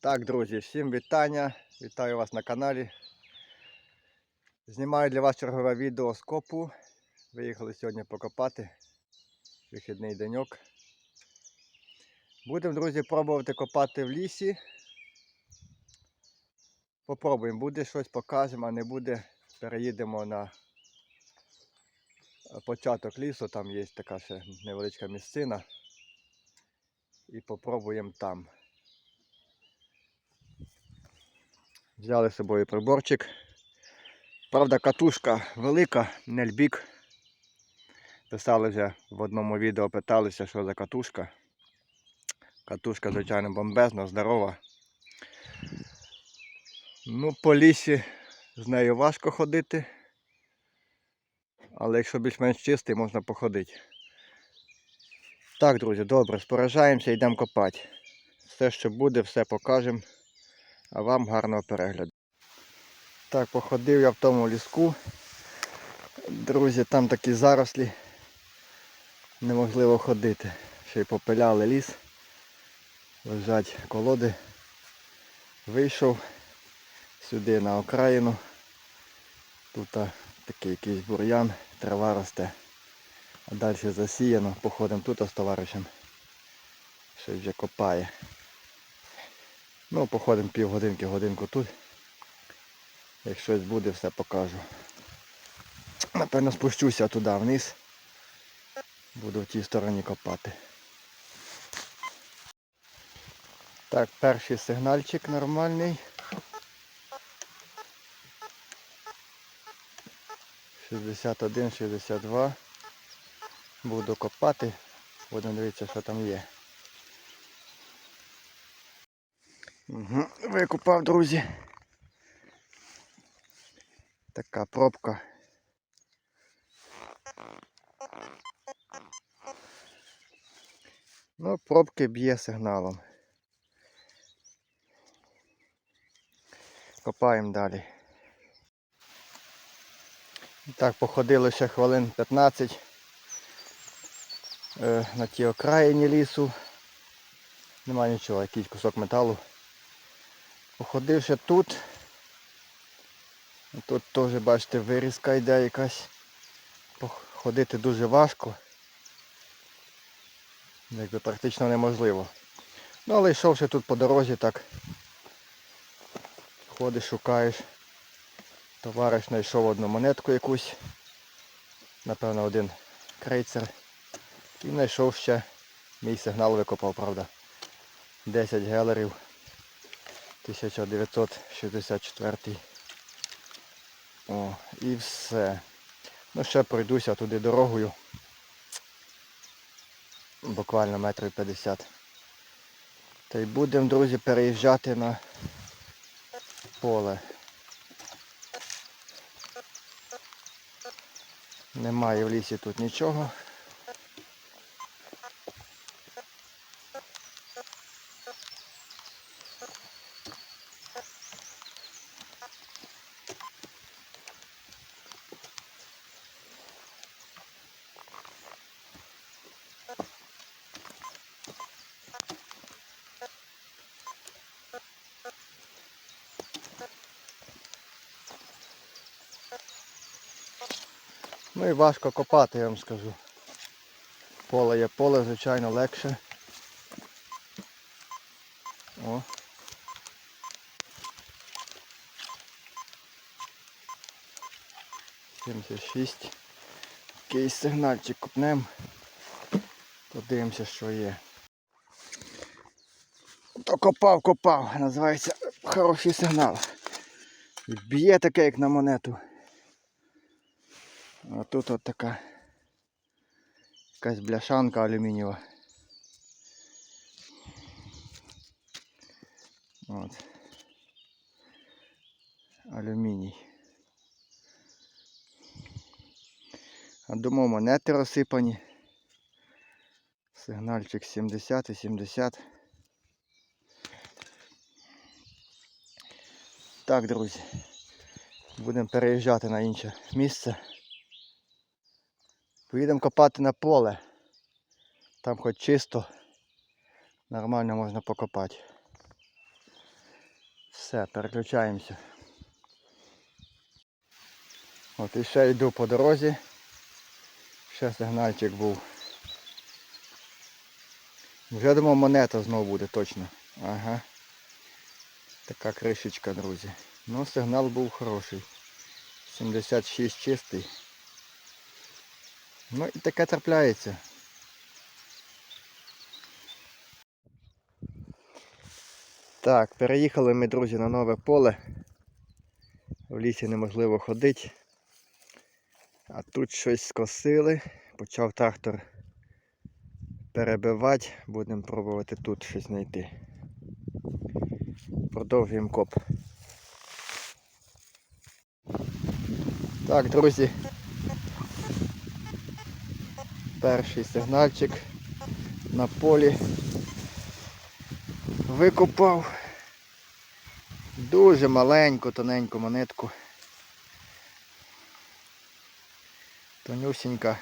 Так, друзі, всім вітання. Вітаю вас на каналі. Знімаю для вас чергове відео з копу. Виїхали сьогодні покопати. Вихідний деньок. Будемо, друзі, пробувати копати в лісі. Попробуємо, буде щось покажемо, а не буде. Переїдемо на початок лісу, там є така ще невеличка місцина. І попробуємо там. Взяли з собою приборчик. Правда, катушка велика, не льбік. Писали вже в одному відео, питалися, що за катушка. Катушка, звичайно, бомбезна, здорова. Ну, по лісі з нею важко ходити. Але якщо більш-менш чистий, можна походити. Так, друзі, добре, споражаємося, йдемо копати. Все, що буде, все покажемо. А вам гарного перегляду. Так, походив я в тому ліску. Друзі, там такі зарослі. Неможливо ходити. Ще й попиляли ліс. Лежать колоди. Вийшов сюди на окраїну. Тут такий якийсь бур'ян, трава росте. А далі засіяно. Походимо тут з товаришем. Ще вже копає. Ну, походимо півгодинки, годинку тут. Як щось буде, все покажу. Напевно, спущуся туди вниз. Буду в тій стороні копати. Так, перший сигнальчик нормальний. 61, 62. Буду копати. Будемо дивитися, що там є. Викупав, друзі. Така пробка. Ну, пробки б'є сигналом. Копаємо далі. Так, походили ще хвилин 15 е, на тій окраїні лісу. Нема нічого, якийсь кусок металу. Походив ще тут. Тут теж, бачите, вирізка йде якась. Ходити дуже важко. Якби практично неможливо. Ну але йшов ще тут по дорозі так. Ходиш, шукаєш. Товариш знайшов одну монетку якусь. Напевно один крейцер. І знайшов ще мій сигнал викопав, правда. 10 гелерів. 1964. О, і все. Ну ще пройдуся туди дорогою. Буквально метрів 50. Та й будемо, друзі, переїжджати на поле. Немає в лісі тут нічого. Ну і важко копати, я вам скажу. Поле є поле, звичайно, легше. О. Сімдесят шість. Сигнальчик купнем. Подивимося, що є. То копав, копав, називається хороший сигнал. Б'є таке, як на монету. Тут от така якась бляшанка алюмінієва. От. Алюміній. А думав монети розсипані. Сигнальчик 70 і 70. Так, друзі. Будемо переїжджати на інше місце. Поїдемо копати на поле. Там хоч чисто, нормально можна покопати. Все, переключаємося. От і ще йду по дорозі. Ще сигнальчик був. Вже думав монета знову буде точно. Ага. Така кришечка, друзі. Ну, сигнал був хороший. 76 чистий. Ну і таке трапляється. Так, переїхали ми, друзі, на нове поле. В лісі неможливо ходити. А тут щось скосили. Почав трактор перебивати. Будемо пробувати тут щось знайти. Продовжуємо коп. Так, друзі. Перший сигнальчик на полі. Викопав дуже маленьку, тоненьку монетку. Тонюсінька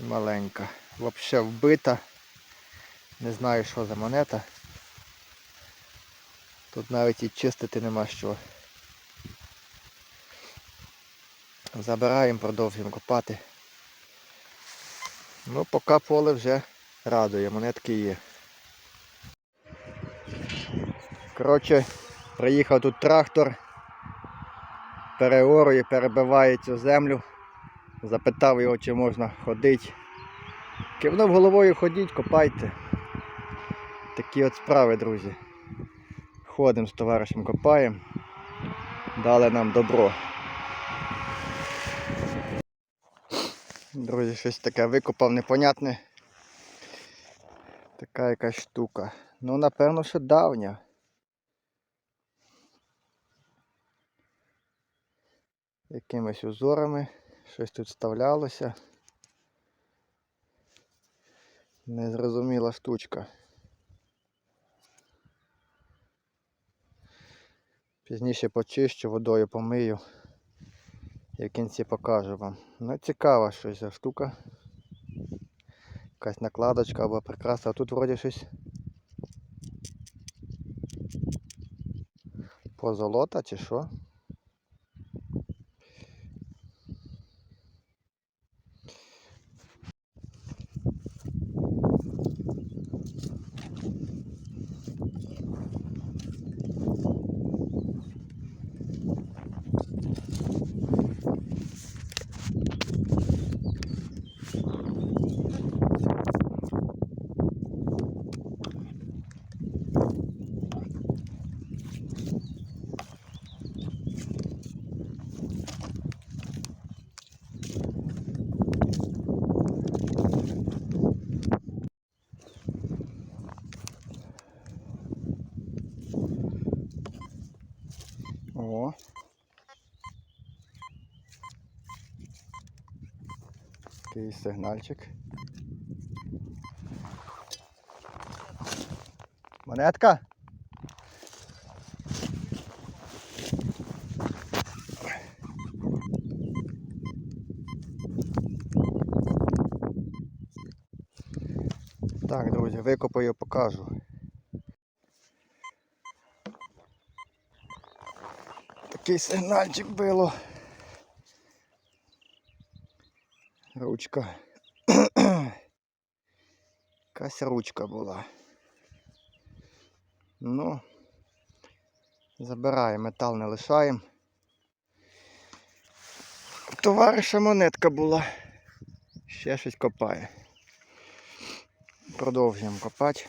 і маленька. Взагалі вбита. Не знаю, що за монета. Тут навіть і чистити нема що. Забираємо, продовжуємо копати. Ну, поки поле вже радує, монетки є. Коротше, приїхав тут трактор, переорує, перебиває цю землю. Запитав його, чи можна ходити. Кивнув головою, ходіть, копайте. Такі от справи, друзі. Ходимо з товаришем копаємо. Дали нам добро. Друзі, щось таке викопав непонятне. Така якась штука. Ну, напевно, що давня. Якимись узорами. Щось тут вставлялося. Незрозуміла штучка. Пізніше почищу, водою помию. І в кінці покажу вам. Ну цікава щось за штука. Якась накладочка або прикраса. А тут вроді щось позолота чи що? О. Такий сигнальчик. Монетка? Так, друзі, викопаю, покажу. Такий сигнальчик було. Ручка. Якась ручка була. Ну, забираємо, метал не лишаємо. Товариша монетка була. Ще щось копає. Продовжуємо копати.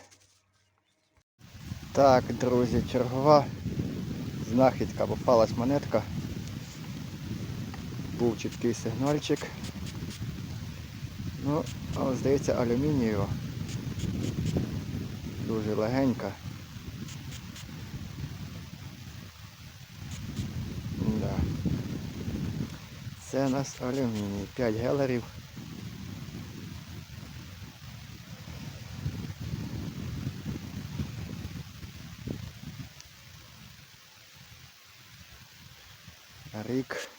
Так, друзі, чергова знахідка, попалась монетка. Був чіткий сигнальчик. Ну, але здається алюмінієва. Дуже легенька. Да. Це у нас алюміній. 5 гелерів. Рік.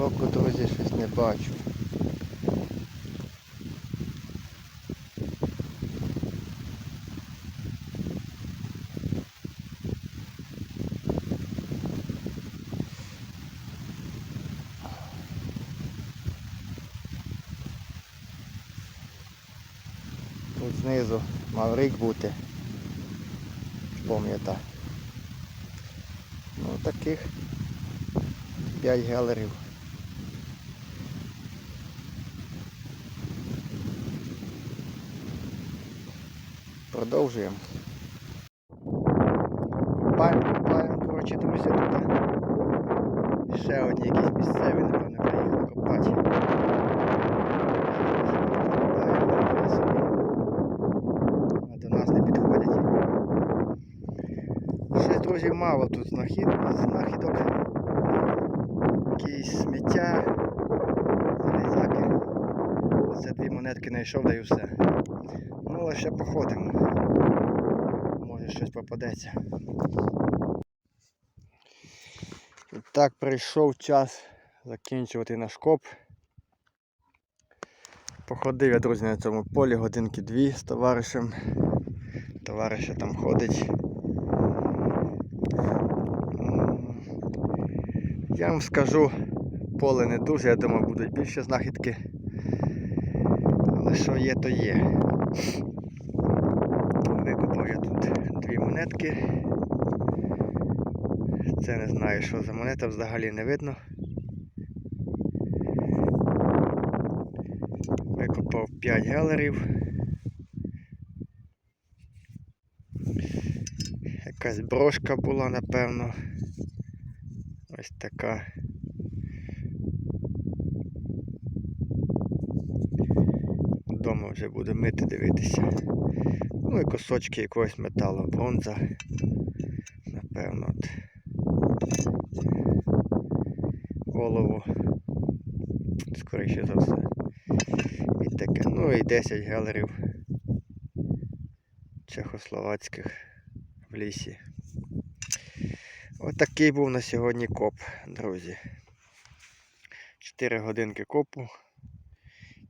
Збоку, друзі, щось не бачу. Тут знизу мав рік бути. Пам'ята. Ну таких 5 гелерів. Продовжуємо. Копаємо, копаємо, коротше, друзі, тут ще одні якісь місцеві, напевно, приїхали копати. Копаємо собі. А до нас не підходять. Щось, друзі, мало тут знахід... знахідок. Якісь сміття, Оце дві монетки знайшов, да і все. Ну, але ще походимо. Може щось попадеться. І так прийшов час закінчувати наш коп. Походив я, друзі, на цьому полі годинки дві з товаришем. Товариш там ходить. Я вам скажу, поле не дуже, я думаю, будуть більше знахідки. Що є, то є. Викопав я тут дві монетки. Це не знаю, що за монета взагалі не видно. Викопав 5 гелерів. Якась брошка була, напевно. Ось така. Вже буду мити, дивитися. Ну і кусочки якогось металу, бронза. Напевно. От. Голову. Скоріше за все. І таке. Ну і 10 гелерів чехословацьких в лісі. Отакий був на сьогодні коп, друзі. 4 годинки копу.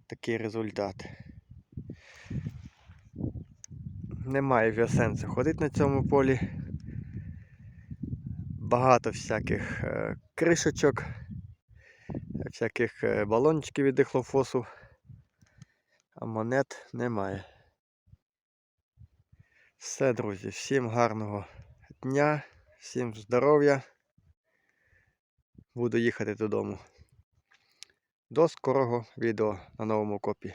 Такий результат. Немає вже сенсу ходити на цьому полі. Багато всяких е, кришечок, всяких е, балончиків від дихлофосу, а монет немає. Все, друзі, всім гарного дня, всім здоров'я. Буду їхати додому. До скорого відео на новому копі.